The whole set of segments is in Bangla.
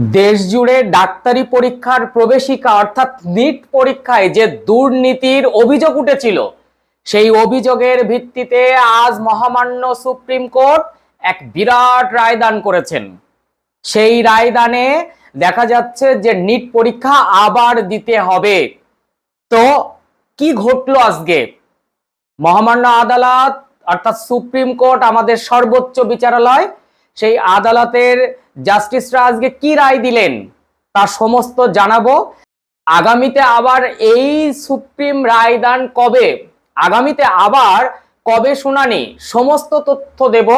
দেশ জুড়ে ডাক্তারি পরীক্ষার প্রবেশিকা, অর্থাৎ নিট পরীক্ষায় যে দুর্নীতির অভিযোগ উঠেছিল, সেই অভিযোগের ভিত্তিতে আজ মহামান্য সুপ্রিম কোর্ট এক বিরাট রায়দান করেছেন। সেই রায়দানে দেখা যাচ্ছে যে নিট পরীক্ষা আবার দিতে হবে। তো কি ঘটলো আজকে? মহামান্য আদালত, অর্থাৎ সুপ্রিম কোর্ট, আমাদের সর্বোচ্চ বিচারালয় সেই আদালতের জাস্টিসরা আজকে কি রায় দিলেন তা সমস্ত জানাব। আগামীতে আবার এই সুপ্রিম রায়দান কবে? আগামীতে আবার কবে শুনানি? সমস্ত তথ্য দেব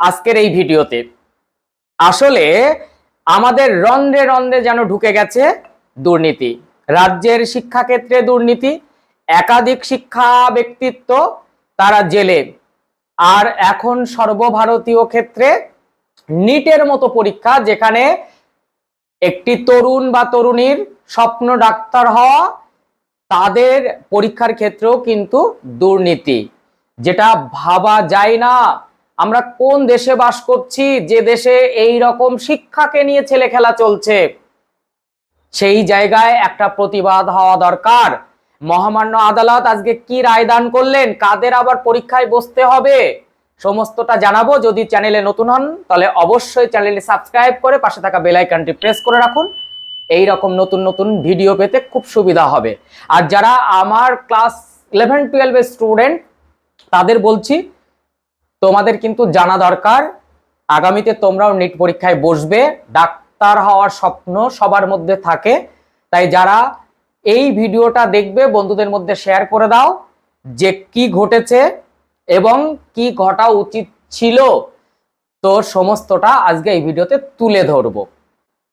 আজকের এই ভিডিওতে। আসলে আমাদের রন্ধ্রে রন্ধ্রে যেন ঢুকে গেছে দুর্নীতি। রাজ্যের শিক্ষাক্ষেত্রে দুর্নীতি, একাধিক শিক্ষা ব্যক্তিত্ব তারা জেলে। আর এখন সর্বভারতীয় ক্ষেত্রে নিটের মতো পরীক্ষা যেখানে একটি তরুণ বা তরুণীর স্বপ্ন ডাক্তার হওয়া তাদের পরীক্ষার ক্ষেত্রেও কিন্তু দুর্নীতি, যেটা ভাবা যায় না। আমরা কোন দেশে বাস করছি, যে দেশে এই রকম শিক্ষাকে নিয়ে ছেলে খেলা চলছে, সেই জায়গায় একটা প্রতিবাদ হওয়া দরকার। মহামান্য আদালত আজকে কি রায় দান করলেন, কাদের আবার পরীক্ষায় বসতে হবে? সমস্তটা জানাব। যদি চ্যানেলে নতুন হন, তাহলে অবশ্যই চ্যানেলটি সাবস্ক্রাইব করে পাশে থাকা বেল আইকনটি প্রেস করে রাখুন। এই রকম নতুন নতুন ভিডিও পেতে খুব সুবিধা হবে। আর যারা আমার ক্লাস ইলেভেন টুয়েলভের স্টুডেন্ট তাদের বলছি, তোমাদের কিন্তু জানা দরকার। আগামীতে তোমরাও নিট পরীক্ষায় বসবে। ডাক্তার হওয়ার স্বপ্ন সবার মধ্যে থাকে। তাই যারা এই ভিডিওটা দেখবে, বন্ধুদের মধ্যে শেয়ার করে দাও যে কি ঘটেছে এবং কি ঘটা উচিত ছিল, তো সমস্তটা আজকে এই ভিডিওতে তুলে ধরবো।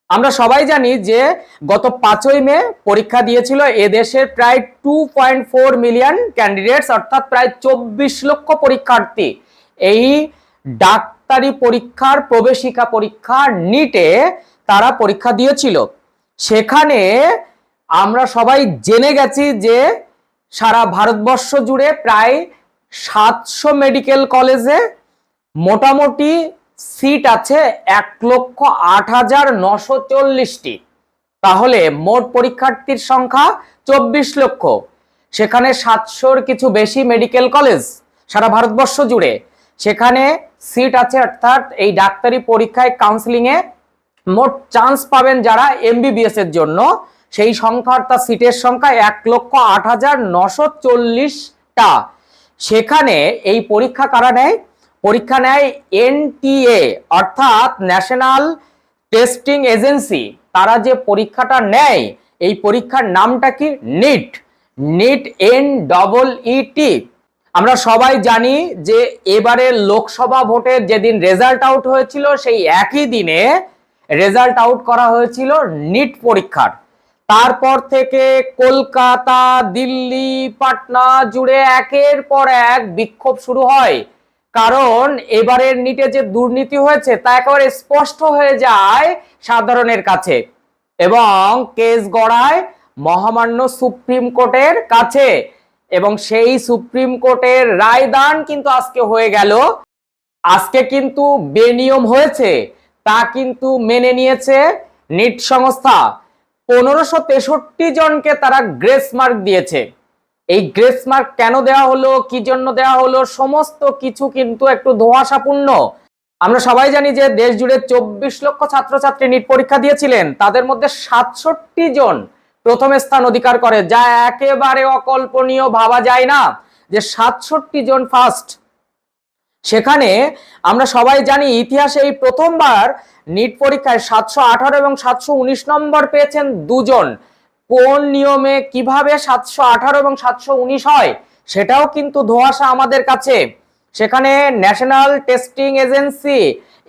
আমরা সবাই জানি যে গত পাঁচই মে পরীক্ষা দিয়েছিল এদেশের প্রায় two point four million candidates অর্থাৎ প্রায় চব্বিশ লক্ষ পরীক্ষার্থী। এই ডাক্তারি পরীক্ষার, প্রবেশিকা পরীক্ষা নিটে তারা পরীক্ষা দিয়েছিল। সেখানে আমরা সবাই জেনে গেছি যে সারা ভারতবর্ষ জুড়ে প্রায় সাতশো মেডিকেল কলেজে মোটামুটি সিট আছে এক লক্ষ আট হাজার নশো চল্লিশটি। তাহলে মোট পরীক্ষার্থীর সংখ্যা চব্বিশ লক্ষ। সেখানে সাতশোর কিছু বেশি মেডিকেল কলেজ সারা ভারতবর্ষ জুড়ে। সেখানে সিট আছে অর্থাৎ এই ডাক্তারি পরীক্ষায় কাউন্সিলিংয়ে মোট চান্স পাবেন যারা এমবিবিএস এর জন্য। সেই সংখ্যা অর্থাৎ সিটের সংখ্যা এক লক্ষ আট হাজার নশো চল্লিশটা। সেখানে এই পরীক্ষা কারা নেয়? পরীক্ষা নেয় এনটিএ, অর্থাৎ ন্যাশনাল টেস্টিং এজেন্সি। তারা যে পরীক্ষাটা নেয়, এই পরীক্ষার নামটা কি? NEET. NEET N double E T আমরা সবাই জানি যে এবারে লোকসভা ভোটের যেদিন রেজাল্ট আউট হয়েছিল, সেই একই দিনে রেজাল্ট আউট করা হয়েছিল নিট পরীক্ষার। তারপর থেকে কলকাতা, দিল্লি, পাটনা জুড়ে একের পর এক বিক্ষোভ শুরু হয়। কারণ এবারের নিটে যে দুর্নীতি হয়েছে, তা একেবারে স্পষ্ট হয়ে যায় সাধারণের কাছে। এবং কেস গড়ায় মহামান্য সুপ্রিম কোর্টের কাছে। এবং সেই সুপ্রিম কোর্টের রায়দান কিন্তু আজকে হয়ে গেল। আজকে কিন্তু বেনিয়ম হয়েছে, তা কিন্তু মেনে নিয়েছে নিট সংস্থা। পনেরোশো তেষট্টি জনকে তারা গ্রেস মার্ক দিয়েছে। এই গ্রেস মার্ক কেন দেওয়া হলো, কি জন্য দেওয়া হলো, সমস্ত কিছু কিন্তু একটু ধোঁয়াশাপূর্ণ। আমরা সবাই জানি যে দেশ জুড়ে চব্বিশ লক্ষ ছাত্রছাত্রী নিট পরীক্ষা দিয়েছিলেন, তাদের মধ্যে সাতষট্টি জন প্রথম স্থান অধিকার করে, যা একেবারে অকল্পনীয় ভাবা যায় না যে সাতষট্টি জন ফার্স্ট সেখানে আমরা সবাই জানি ইতিহাসে এই প্রথমবার নিট পরীক্ষায় সাতশো আঠারো এবং সাতশো উনিশ নম্বর পেয়েছেন দুজন। কোন নিয়মে কীভাবে সাতশো আঠারো এবং সাতশো উনিশ হয় সেটাও কিন্তু ধোঁয়াশা আমাদের কাছে। সেখানে ন্যাশনাল টেস্টিং এজেন্সি,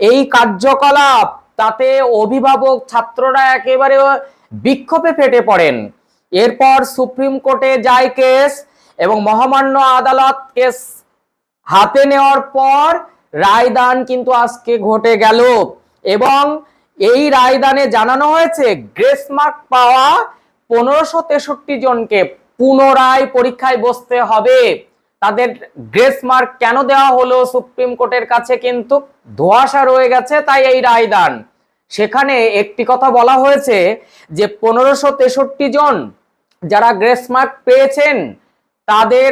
এই কার্যকলাপ, তাতে অভিভাবক ছাত্ররা একেবারে বিক্ষোভে ফেটে পড়েন। এরপর সুপ্রিম কোর্টে যায় কেস এবং মহামান্য আদালত কেস হাতে নেওয়ার পর রায়দান কিন্তু আজকে ঘটে গেল। এবং এই রায়দানে জানানো হয়েছে, গ্রেস মার্ক পাওয়া পনেরোশো তেষট্টি জনকে পুনরায় পরীক্ষায় বসতে হবে। তাদের গ্রেস মার্ক কেন দেওয়া হলো সুপ্রিম কোর্টের কাছে কিন্তু ধোয়াশা রয়ে গেছে তাই এই রায়দান। সেখানে একটি কথা বলা হয়েছে যে, পনেরোশো তেষট্টি জন যারা গ্রেস মার্ক পেয়েছেন, তাদের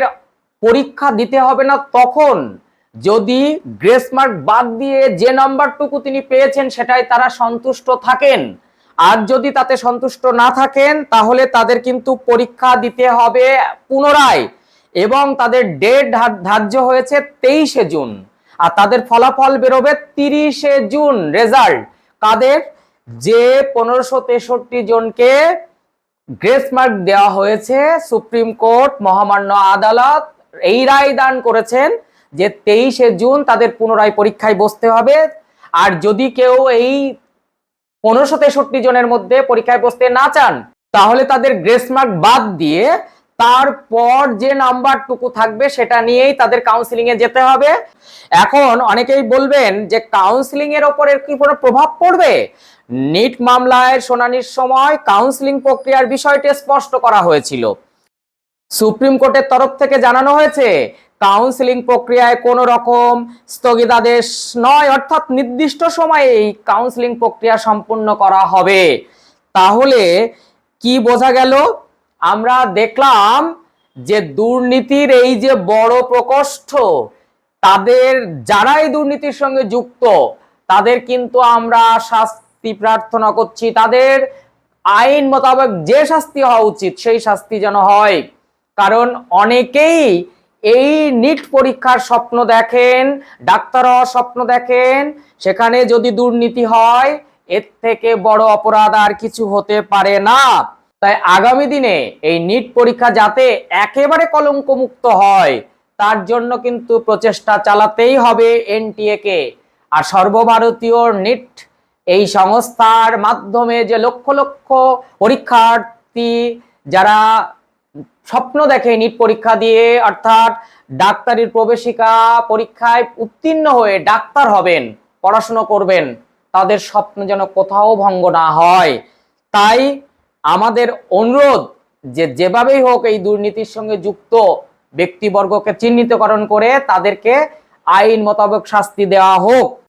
পরীক্ষা দিতে হবে না তখন। যদি গ্রেস মার্ক বাদ দিয়ে যে নাম্বারটুকু তিনি পেয়েছেন সেটাই তারা সন্তুষ্ট থাকেন। আর যদি তাতে সন্তুষ্ট না থাকেন, তাহলে তাদের কিন্তু পরীক্ষা দিতে হবে পুনরায়। এবং তাদের ডেট ধার্য হয়েছে তেইশে জুন। আর তাদের ফলাফল বেরোবে তিরিশে জুন রেজাল্ট। কাদের? যে পনেরোশো তেষট্টি জনকে গ্রেস মার্ক দেওয়া হয়েছে সুপ্রিম কোর্ট, মহামান্য আদালত এই রায় দান করেছেন যে তেইশে জুন তাদের পুনরায় পরীক্ষায় বসতে হবে। আর যদি কেউ এই পনেরোশো তেষট্টি জনের মধ্যে পরীক্ষায় বসতে না চান, তাহলে তাদের গ্রেস মার্ক বাদ দিয়ে তারপর যে নাম্বারটুকু থাকবে সেটা নিয়েই তাদের কাউন্সিলিং এ যেতে হবে। এখন অনেকেই বলবেন যে কাউন্সিলিং এর ওপরে কি কোনো প্রভাব পড়বে? নিট মামলায় শুনানির সময় কাউন্সিলিং প্রক্রিয়ার বিষয়টি স্পষ্ট করা হয়েছিল। সুপ্রিম কোর্টের তরফ থেকে জানানো হয়েছে কাউন্সিলিং প্রক্রিয়ায় কোনো রকম স্থগিতাদেশ নয়, অর্থাৎ নির্দিষ্ট সময়ে এই কাউন্সিলিং প্রক্রিয়া সম্পূর্ণ করা হবে। তাহলে কি বোঝা গেল? আমরা দেখলাম যে দুর্নীতির এই যে বড় প্রকোষ্ঠ, তাদের যারাই দুর্নীতির সঙ্গে যুক্ত, তাদের কিন্তু আমরা শাস্তি প্রার্থনা করছি। তাদের আইন মোতাবেক যে শাস্তি হওয়া উচিত, সেই শাস্তি যেন হয়। কারণ অনেকেই এই নিট পরীক্ষার স্বপ্ন দেখেন ডাক্তার হওয়ার স্বপ্ন দেখেন, সেখানে যদি দুর্নীতি হয়, এর থেকে বড় অপরাধ আর কিছু হতে পারে না। তাই আগামী দিনে এই নিট পরীক্ষা যাতে একেবারে কলঙ্ক মুক্ত হয়, তার জন্য কিন্তু প্রচেষ্টা চালাতেই হবে এনটিএ কে। আর সর্বভারতীয় নিট এই সংস্থার মাধ্যমে যে লক্ষ লক্ষ পরীক্ষার্থী যারা স্বপ্ন দেখে নিট পরীক্ষা দিয়ে অর্থাৎ ডাক্তারির প্রবেশিকা পরীক্ষায় উত্তীর্ণ হয়ে ডাক্তার হবেন, পড়াশুনো করবেন, তাদের স্বপ্ন যেন কোথাও ভঙ্গ না হয়। তাই আমাদের অনুরোধ যে যেভাবেই হোক এই দুর্নীতির সঙ্গে যুক্ত ব্যক্তিবর্গকে চিহ্নিতকরণ করে তাদেরকে আইন মোতাবেক শাস্তি দেওয়া হোক।